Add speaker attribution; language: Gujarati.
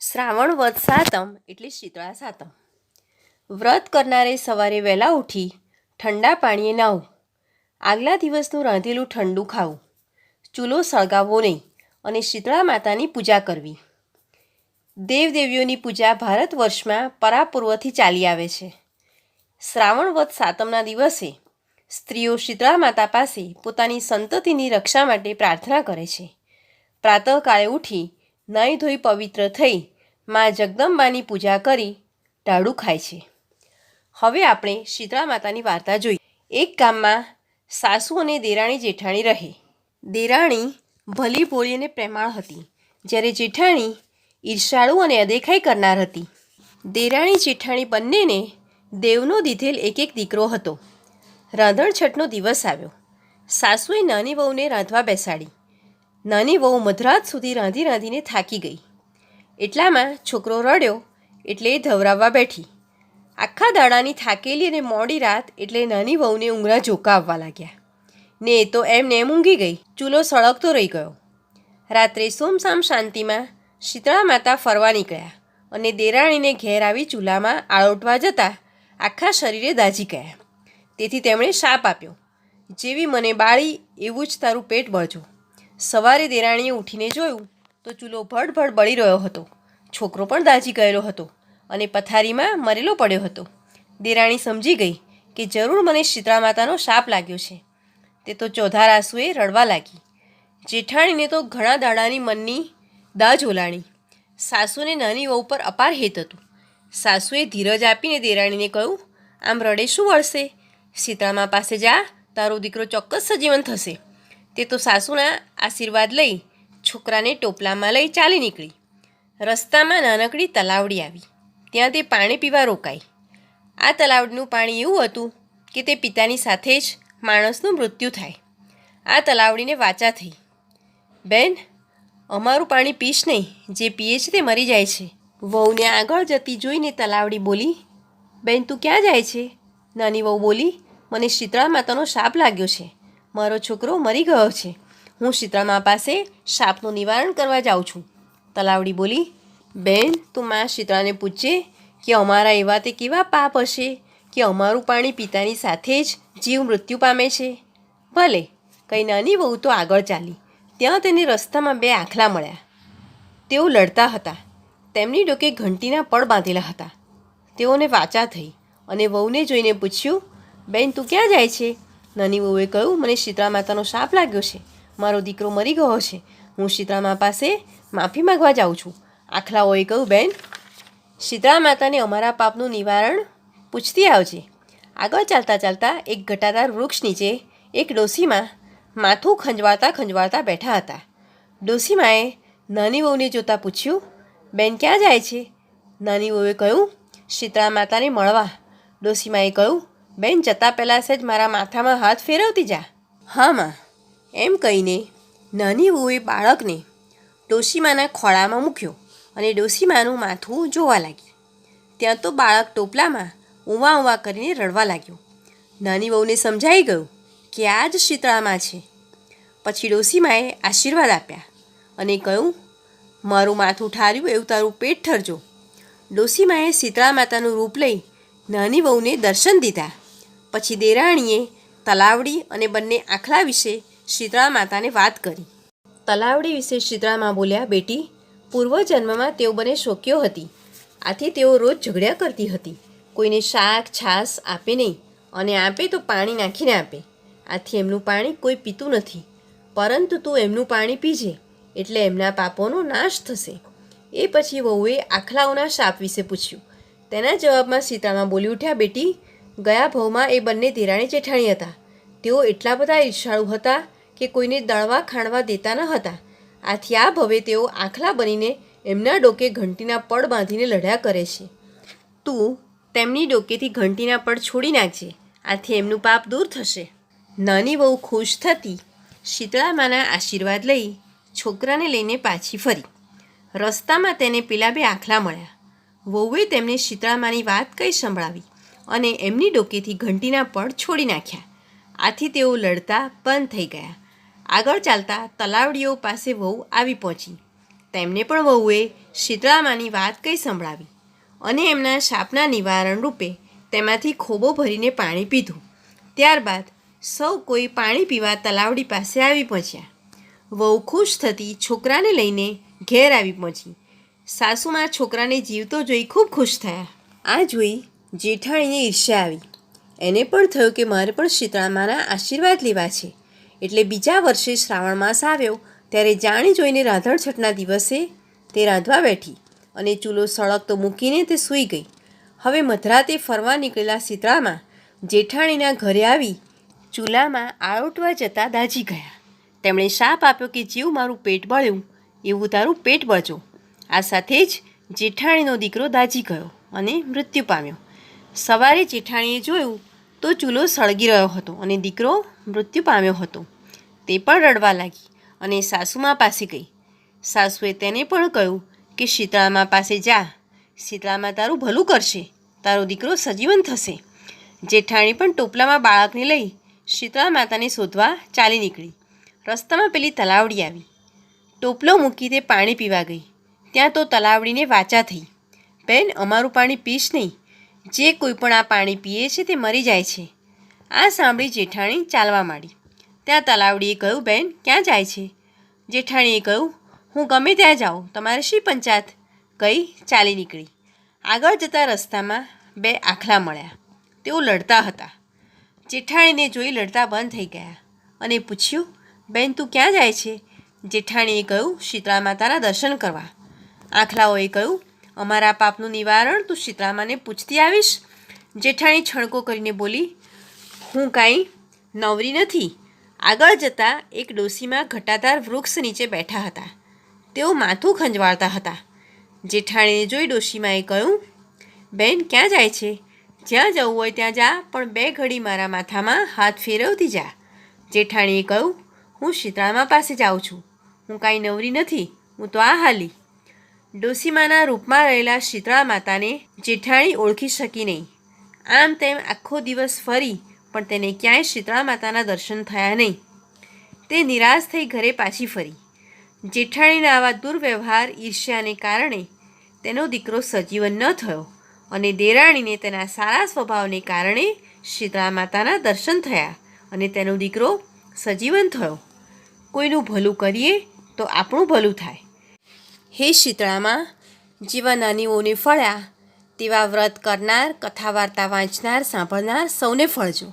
Speaker 1: શ્રાવણ વદ સાતમ એટલે શીતળા સાતમ. વ્રત કરનારે સવારે વહેલા ઉઠી ઠંડા પાણીએ નાહવું આગલા દિવસનું રાંધેલું ઠંડુ ખાવું. ચૂલો સળગાવવો નહીં અને શીતળા માતાની પૂજા કરવી. દેવદેવીઓની પૂજા ભારત વર્ષમાં પરાપૂર્વથી ચાલી આવે છે. શ્રાવણ વદ સાતમના દિવસે સ્ત્રીઓ શીતળા માતા પાસે પોતાની સંતતિની રક્ષા માટે પ્રાર્થના કરે છે. પ્રાતઃકાળે ઉઠી નાહી ધોઈ પવિત્ર થઈ મા જગદંબાની પૂજા કરી ટાળું ખાય છે. હવે આપણે શીતળા માતાની વાર્તા જોઈએ એક ગામમાં સાસુ અને દેરાણી જેઠાણી રહે. દેરાણી ભલી ભોળી અને પ્રેમાળ હતી. જ્યારે જેઠાણી ઈર્ષાળુ અને અદેખાઈ કરનાર હતી. દેરાણી જેઠાણી બંનેને દેવનો દીધેલ એક એક દીકરો હતો. રાંધણછઠનો દિવસ આવ્યો. સાસુએ નાની વહુને રાંધવા બેસાડી. નાની વહુ મધરાત સુધી રાંધી રાંધીને થાકી ગઈ. એટલામાં છોકરો રડ્યો એટલે ધવરાવવા બેઠી. આખા દાડાની થાકેલી અને મોડી રાત એટલે નાની વહુને ઊંઘરા ઝોકા આવવા લાગ્યા. ને એ તો એમને એમ ઊંઘી ગઈ. ચૂલો સળગતો રહી ગયો. રાત્રે સોમસામ શાંતિમાં શીતળા માતા ફરવા નીકળ્યા અને દેરાણીને ઘેર આવી ચૂલામાં આળોટવા જતાં આખા શરીરે દાઝી ગયા. તેથી તેમણે શાપ આપ્યો. જેવી મને બાળી, એવું જ તારું પેટ બળજો. સવારે દેરાણીએ ઉઠીને જોયું તો ચૂલો ભડભડ બળી રહ્યો હતો. છોકરો પણ દાજી ગયેલો હતો અને પથારીમાં મરેલો પડ્યો હતો. દેરાણી સમજી ગઈ કે જરૂર મને શીતળા માતાનો શાપ લાગ્યો છે. તે તો ચોધાર આંસુએ રડવા લાગી. જેઠાણીને તો ઘણા દાડાની મનની દાજ ઓલાણી. સાસુને નાની વહુ પર અપાર હેત હતું. સાસુએ ધીરજ આપીને દેરાણીને કહ્યું, આમ રડે શું વળશે? સીતામા પાસે જા, તારો દીકરો ચોક્કસ સજીવન થશે. તે તો સાસુના આશીર્વાદ લઈ છોકરાને ટોપલામાં લઈ ચાલી નીકળી. રસ્તામાં નાનકડી તલાવડી આવી. ત્યાં તે પાણી પીવા રોકાઈ. આ તલાવડીનું પાણી એવું હતું કે તે પિતાની સાથે જ માણસનું મૃત્યુ થાય. આ તલાવડીને વાચા થઈ. બેન, અમારું પાણી પીશ નહીં. જે પીએ છે તે મરી જાય છે. વહુને આગળ જતી જોઈને તલાવડી બોલી, બેન, તું ક્યાં જાય છે? નાની વહુ બોલી, મને શીતળા માતાનો શાપ લાગ્યો છે. મારો છોકરો મરી ગયો છે. હું શીતળામા પાસે શાપનું નિવારણ કરવા જાઉં છું. તલાવડી બોલી, બેન, તું મા શીતળાને પૂછજે કે અમારા એવા તે કેવા પાપ હશે, કે અમારું પાણી પિતાની સાથે જ જીવ મૃત્યુ પામે છે. ભલે, કંઈ નાની વહુ તો આગળ ચાલી. ત્યાં તેને રસ્તામાં બે આખલા મળ્યા. તેઓ લડતા હતા. તેમની ડોકે ઘંટીના પળ બાંધેલા હતા. તેઓને વાચા થઈ અને વહુને જોઈને પૂછ્યું, બેન, તું ક્યાં જાય છે? નાની વહુએ કહ્યું, મને શીતળા માતાનો શાપ લાગ્યો છે. મારો દીકરો મરી ગયો છે હું શીતળા મા પાસે માફી માગવા જાઉં છું. આખલાઓએ કહ્યું, બેન, શીતળા માતાને અમારા પાપનું નિવારણ પૂછતી આવજે. આગળ ચાલતા ચાલતા એક ઘટાદાર વૃક્ષ નીચે એક ડોસીમાં માથું ખંજવાળતા ખંજવાળતા બેઠા હતા. ડોસીમાએ નાની વહુને જોતાં પૂછ્યું, બેન, ક્યાં જાય છે? નાની વહુએ કહ્યું, શીતળા માતાને મળવા. ડોસીમાએ કહ્યું બેન જતાં પહેલાં સેજ મારા માથામાં હાથ ફેરવતી જા. હા માં. એમ કહીને નાની વહુએ બાળકને ડોસીમાના ખોળામાં મૂક્યો અને ડોસીમાનું માથું જોવા લાગી ત્યાં તો બાળક ટોપલામાં ઊવા ઊવા કરીને રડવા લાગ્યો. નાની વહુને સમજાઈ ગયું કે આ જ શીતળામાં છે. પછી ડોસીમાએ આશીર્વાદ આપ્યા અને કહ્યું મારું માથું ઠાર્યું એવું તારું પેટ ઠરજો. ડોશીમાએ શીતળા માતાનું રૂપ લઈ નાની વહુને દર્શન દીધા. પછી દેરાણીએ તલાવડી અને બંને આખલા વિશે શીતળા માતાને વાત કરી. તલાવડી વિશે શીતળામાં બોલ્યા, બેટી, પૂર્વજન્મમાં તેઓ બને શોક્યો હતી. આથી તેઓ રોજ ઝઘડ્યા કરતી હતી. કોઈને શાક, છાશ આપે નહીં અને આપે તો પાણી નાખીને આપે. આથી એમનું પાણી કોઈ પીતું નથી. પરંતુ તું એમનું પાણી પીજે, એટલે એમના પાપોનો નાશ થશે. એ પછી વહુએ આખલાઓના શાપ વિશે પૂછ્યું. તેના જવાબમાં સીતામાં બોલી ઉઠ્યા, બેટી ગયા ભવમાં એ બંને ધીરાણી જેઠાણી હતા. તેઓ એટલા બધા ઈર્ષાળુ હતા કે કોઈને દળવા ખાણવા દેતા ન હતા. આથી આ ભવે તેઓ આખલા બનીને એમના ડોકે ઘંટીના પડ બાંધીને લડ્યા કરે છે. તું તેમની ડોકેથી ઘંટીના પડ છોડી નાખજે, આથી એમનું પાપ દૂર થશે. નાની બહુ ખુશ થતી શીતળામાના આશીર્વાદ લઈ છોકરાને લઈને પાછી ફરી. રસ્તામાં તેને પેલા બે આખલા મળ્યા. વહુએ તેમને શીતળામાની વાત કઈ સંભળાવી. અને એમની ડોકેથી ઘંટીના પડ છોડી નાખ્યા. આથી તેઓ લડતા બંધ થઈ ગયા. આગળ ચાલતા તલાવડીઓ પાસે વહુ આવી પહોંચી. તેમને પણ વહુએ શીતળામાની વાત કંઈ સંભળાવી અને એમના શાપના નિવારણ રૂપે તેમાંથી ખોબો ભરીને પાણી પીધું. ત્યારબાદ સૌ કોઈ પાણી પીવા તલાવડી પાસે આવી પહોંચ્યા. વહુ ખુશ થતી છોકરાને લઈને ઘેર આવી પહોંચી. સાસુમાં છોકરાને જીવતો જોઈ ખૂબ ખુશ થયા. આ જોઈ જેઠાણીને ઈર્ષ્યા આવી. એને પણ થયું કે મારે પણ શીતળામાના આશીર્વાદ લેવા છે. એટલે બીજા વર્ષે શ્રાવણ માસ આવ્યો, ત્યારે જાણી જોઈને રાંધણ છઠના દિવસે તે રાંધવા બેઠી અને ચૂલો સળગતો મૂકીને તે સૂઈ ગઈ. હવે મધરાતે ફરવા નીકળેલા શીતળામાં જેઠાણીના ઘરે આવી ચૂલામાં આળોટવા જતાં દાજી ગયા. તેમણે શાપ આપ્યો કે જેવું મારું પેટ બળ્યું, એવું તારું પેટ બળજો. આ સાથે જ જેઠાણીનો દીકરો દાજી ગયો અને મૃત્યુ પામ્યો. સવારે જેઠાણીએ જોયું તો ચૂલો સળગી રહ્યો હતો અને દીકરો મૃત્યુ પામ્યો હતો. તે પણ રડવા લાગી અને સાસુમા પાસે ગઈ. સાસુએ તેને પણ કહ્યું કે, શીતળામા પાસે જા. શીતળામાં તારું ભલું કરશે. તારો દીકરો સજીવન થશે. જેઠાણી પણ ટોપલામાં બાળકને લઈ શીતળા માતાને શોધવા ચાલી નીકળી. રસ્તામાં પેલી તલાવડી આવી. ટોપલો મૂકી તે પાણી પીવા ગઈ. ત્યાં તો તલાવડીને વાચા થઈ. બેન, અમારું પાણી પીશ નહીં. જે કોઈ પણ આ પાણી પીએ છે તે મરી જાય છે. આ સાંભળી જેઠાણી ચાલવા માંડી. ત્યાં તલાવડીએ કહ્યું, બેન, ક્યાં જાય છે? જેઠાણીએ કહ્યું, હું ગમે ત્યાં જાઉં. તમારે શી પંચાયત કહી ચાલી નીકળી? આગળ જતા રસ્તામાં બે આખલા મળ્યા. તેઓ લડતા હતા. જેઠાણીને જોઈ લડતા બંધ થઈ ગયા અને પૂછ્યું, બેન, તું ક્યાં જાય છે? જેઠાણીએ કહ્યું, શીતળા માતાના દર્શન કરવા. આખલાઓએ કહ્યું અમારા પાપનું નિવારણ તું શીતળામાને પૂછતી આવીશ. જેઠાણી છણકો કરીને બોલી, હું કાંઈ નવરી નથી. આગળ જતાં એક ડોસીમાં ઘટાદાર વૃક્ષ નીચે બેઠા હતા. તેઓ માથું ખંજવાળતા હતા. જેઠાણીને જોઈ ડોશીમાએ કહ્યું, બેન, ક્યાં જાય છે? જ્યાં જવું હોય ત્યાં જા, પણ બે ઘડી મારા માથામાં હાથ ફેરવતી જા. જેઠાણીએ કહ્યું, હું શીતળામા પાસે જાઉં છું. હું કાંઈ નવરી નથી. હું તો આ હાલી. ડોસીમાના રૂપમાં રહેલા શીતળા માતાને જેઠાણી ઓળખી શકી નહીં. આમ તેમ આખો દિવસ ફરી, પણ તેને ક્યાંય શીતળા માતાના દર્શન થયા નહીં. તે નિરાશ થઈ ઘરે પાછી ફરી. જેઠાણીના આવા દુર્વ્યવહાર ઈર્ષ્યાને કારણે તેનો દીકરો સજીવન ન થયો અને દેરાણીને તેના સારા સ્વભાવને કારણે શીતળા માતાના દર્શન થયા અને તેનો દીકરો સજીવન થયો. કોઈનું ભલું કરીએ તો આપણું ભલું થાય. હે શીતળામાં જેવા નાનીઓને ફળ્યા તેવા વ્રત કરનાર કથા વાર્તા વાંચનાર સાંભળનાર સૌને ફળજો.